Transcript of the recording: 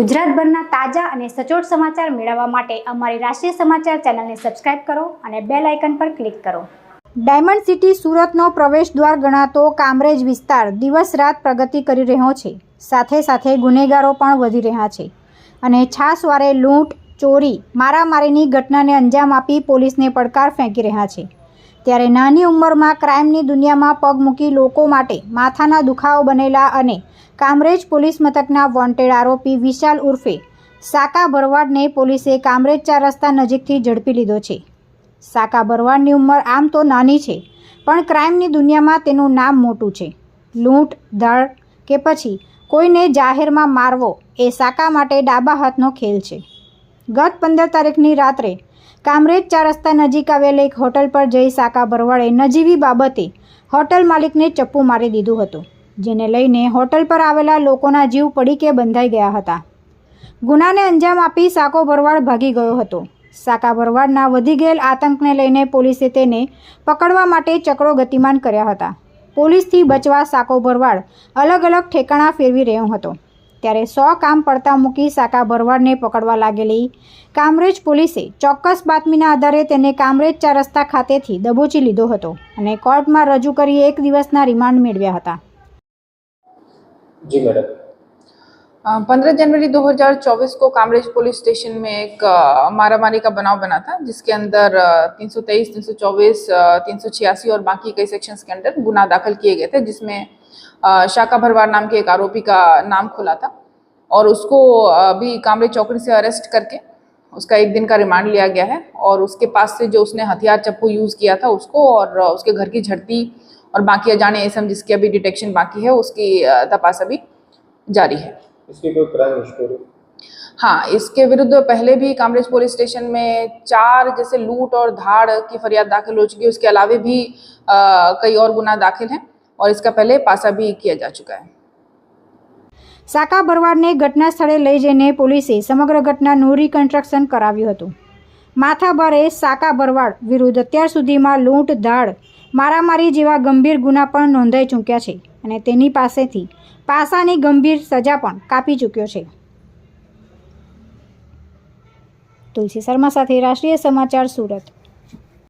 ગુજરાતભરના તાજા અને સચોટ સમાચાર મેળવવા માટે અમારી રાષ્ટ્રીય સમાચાર ચેનલને સબસ્ક્રાઇબ કરો અને બેલ આઇકન પર ક્લિક કરો. ડાયમંડ સિટી સુરતનો પ્રવેશ દ્વાર ગણાતો કામરેજ વિસ્તાર દિવસ રાત પ્રગતિ કરી રહ્યો છે. સાથે સાથે ગુનેગારો પણ વધી રહ્યા છે. અને છાસવારે લૂંટ, ચોરી, મારામારીની ઘટનાને અંજામ આપી પોલીસને પડકાર ફેંકી રહ્યા છે. ત્યારે નાની ઉંમરમાં ક્રાઇમની દુનિયામાં પગ મૂકી લોકો માટે માથાના દુખાવો બનેલા અને કામરેજ પોલીસ મથકના વોન્ટેડ આરોપી વિશાલ ઉર્ફે સાકા ભરવાડને પોલીસે કામરેજ ચાર રસ્તા નજીકથી ઝડપી લીધો છે. સાકા ભરવાડની ઉંમર આમ તો નાની છે, પણ ક્રાઇમની દુનિયામાં તેનું નામ મોટું છે. લૂંટ ધળ કે પછી કોઈને જાહેરમાં મારવો એ સાકા માટે ડાબા હાથનો ખેલ છે. ગત પંદર તારીખની રાત્રે કામરેજ ચાર રસ્તા નજીક આવેલ એક હોટલ પર જઈ સાકા ભરવાડે નજીવી બાબતે હોટલ માલિકને ચપ્પુ મારી દીધું હતું, જેને લઈને હોટલ પર આવેલા લોકોના જીવ પડીકે બંધાઈ ગયા હતા. ગુનાને અંજામ આપી સાકો ભરવાડ ભાગી ગયો હતો. સાકા ભરવાડના વધી ગયેલ આતંકને લઈને પોલીસે તેને પકડવા માટે ચક્રો ગતિમાન કર્યા હતા. પોલીસથી બચવા સાકો ભરવાડ અલગ અલગ ઠેકાણા ફેરવી રહ્યો હતો. ત્યારે સો કામ પડતા મૂકી સાકા ભરવાડને પકડવા લાગેલી કામરેજ પોલીસે ચોક્કસ બાતમીના આધારે તેને કામરેજ ચાર રસ્તા ખાતેથી દબોચી લીધો હતો અને કોર્ટમાં રજૂ કરી એક દિવસના રિમાન્ડ મેળવ્યા હતા जी मैडम पंद्रह जनवरी 2024 को कामरेज पुलिस स्टेशन में एक अ, मारामारी का बनाव बना था जिसके अंदर तीन सौ तेईस तीन सौ चौबीस तीन सौ छियासी और बाकी कई सेक्शंस के अंदर गुना दाखिल किए गए थे जिसमें अ, शाका भरवार नाम के एक आरोपी का नाम खुला था और उसको अभी कामरेज चौकड़ी से अरेस्ट करके उसका एक दिन का रिमांड लिया गया है और उसके पास से जो उसने हथियार चप्पू यूज़ किया था उसको और उसके घर की झड़ती और बाकी अजाने एसम जिसकी अभी डिटेक्शन बाकी है उसकी तपास अभी जारी है। इसकी कोई क्राइम हाँ इसके विरुद्ध पहले भी कामरेज पुलिस स्टेशन में चार जैसे लूट और धाड़ की फरियाद दाखिल हो चुकी है उसके अलावा भी अ, कई और गुना दाखिल हैं। और इसका पहले पासा भी किया जा चुका है સાકા ભરવાડને ઘટના સ્થળે લઈ જઈને પોલીસે સમગ્ર ઘટનાનું રિકન્સ્ટ્રક્શન કરાવ્યું હતું માથાભારે સાકા ભરવાડ વિરુદ્ધ અત્યાર સુધીમાં લૂંટ ધાડ મારામારી જેવા ગંભીર ગુના પણ નોંધાઈ ચૂક્યા છે અને તેની પાસેથી પાસાની ગંભીર સજા પણ કાપી ચૂક્યો છે તુલસી શર્મા સાથે રાષ્ટ્રીય સમાચાર સુરત